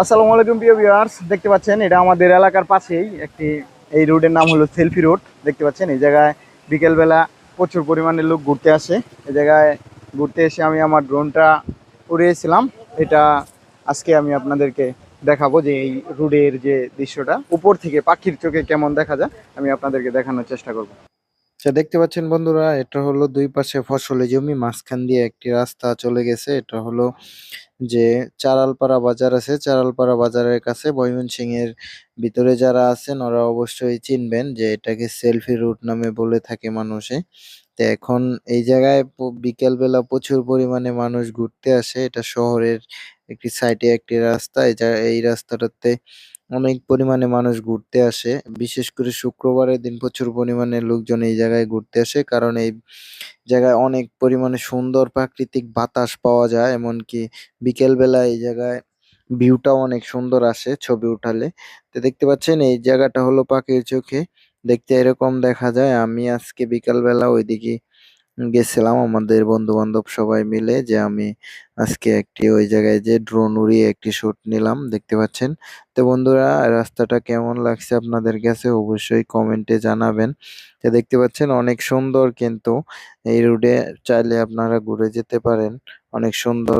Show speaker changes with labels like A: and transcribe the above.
A: আসসালামু আলাইকুম প্রিয় ভিউয়ার্স দেখতে পাচ্ছেন, এটা আমাদের এলাকার পাশেই একটি, এই রোডের নাম হলো সেলফি রোড, দেখতে পাচ্ছেন, এই জায়গায় বিকেলবেলা প্রচুর পরিমাণে লোক ঘুরতে আসে। এই জায়গায় ঘুরতে এসে আমি আমার ড্রোনটা উড়িয়েছিলাম, এটা আজকে আমি আপনাদেরকে দেখাবো যে এই রোডের যে দৃশ্যটা, উপর থেকে পাখির চোখে কেমন দেখা যায়, আমি আপনাদেরকে দেখানোর চেষ্টা করব।
B: আচ্ছা দেখতে পাচ্ছেন বন্ধুরা, এটা হলো দুই পাশে ফসলি জমি, মাঝখান দিয়ে একটি রাস্তা চলে গেছে। এটা হলো যে চারালপাড়া বাজার আছে। চারালপাড়া বাজারের কাছে ময়মনসিং এর ভিতরে যারা আছেন, ওরা অবশ্যই চিনবেন যে এটাকে সেলফি রুট নামে বলে থাকে মানুষে। তো এখন এই জায়গায় বিকেল বেলা প্রচুর পরিমাণে মানুষ ঘুরতে আসে। এটা শহরের একটি সাইডে একটি রাস্তা। এই রাস্তাটাতে অনেক পরিমাণে মানুষ ঘুরতে আসে। বিশেষ করে শুক্রবারের দিন প্রচুর পরিমাণে লোকজন এই জায়গায় ঘুরতে আসে, কারণ এই জায়গায় অনেক পরিমাণে সুন্দর প্রাকৃতিক বাতাস পাওয়া যায়, এমনকি বিকেল বেলা এই জায়গায় ভিউটাও অনেক সুন্দর আসে ছবি উঠালে। তো দেখতে পাচ্ছেন, এই জায়গাটা হলো পাখির চোখে। দেখতে এরকম দেখা যায়। আমি আজকে বিকাল বেলা ওইদিকে গেছিলাম আমাদের বন্ধু বান্ধব সবাই মিলে যে আমি আজকে একটি ওই জায়গায় যে ড্রোন উড়িয়ে একটি শুট নিলাম, দেখতে পাচ্ছেন? তো বন্ধুরা, রাস্তাটা কেমন লাগছে আপনাদের কাছে অবশ্যই কমেন্টে জানাবেন। তো দেখতে পাচ্ছেন অনেক সুন্দর কিন্তু এই রুটে চাইলে আপনারা ঘুরে যেতে পারেন। অনেক সুন্দর